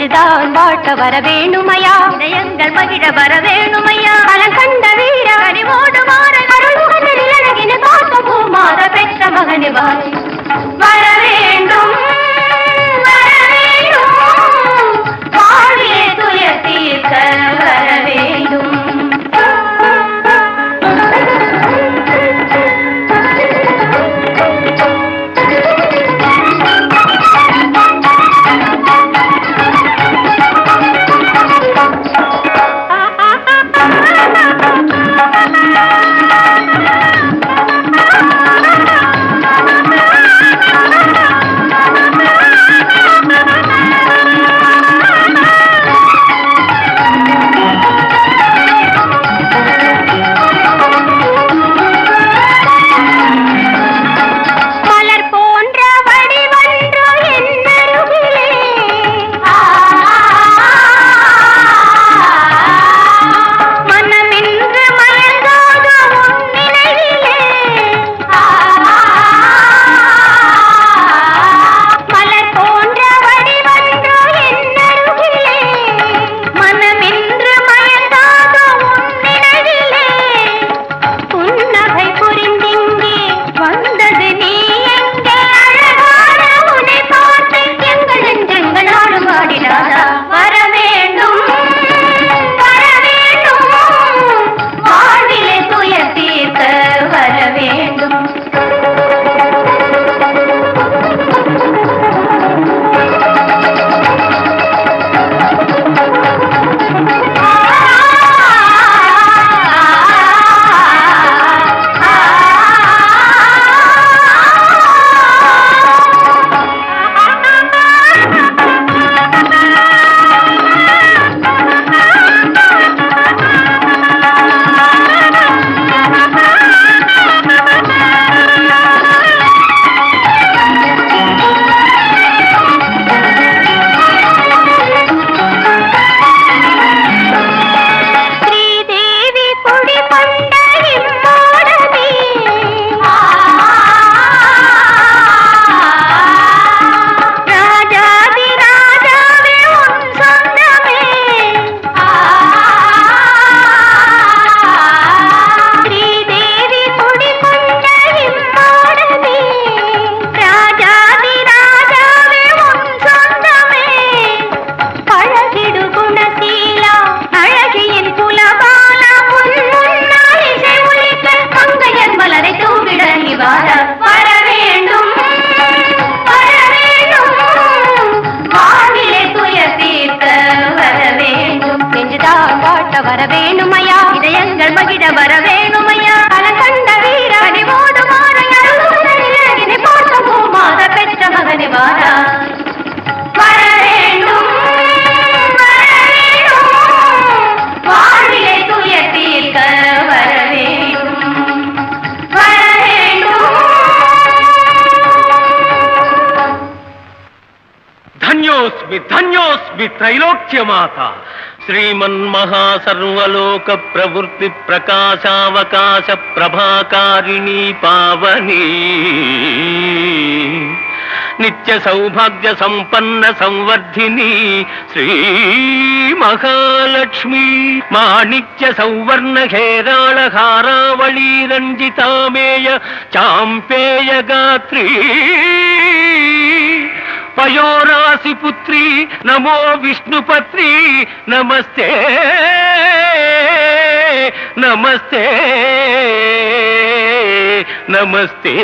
நெஞ்சுதான் வாட்ட வர வேணுமையா? இதயங்கள் மகிழ வர வேணுமையா? பழங்கண் வர வேணுமையா இதயங்கள் மகிழ வர ధన్యోస్మి ధన్యోస్మి త్రైలోక్యమాత శ్రీమన్మహాసర్వలోక ప్రవృత్తి ప్రకాశావకాశ ప్రభాకారిణీ పావని నిత్య సౌభాగ్య సంపన్న సంవర్ధిని శ్రీ మహాలక్ష్మి మాణిక్య సౌవర్ణ హేరాళ హారావళీ రంజితామేయ చాంపేయ గాత్రీ వయోరాశిపుత్రి నమో విష్ణుపత్రి నమస్తే నమస్తే నమస్తే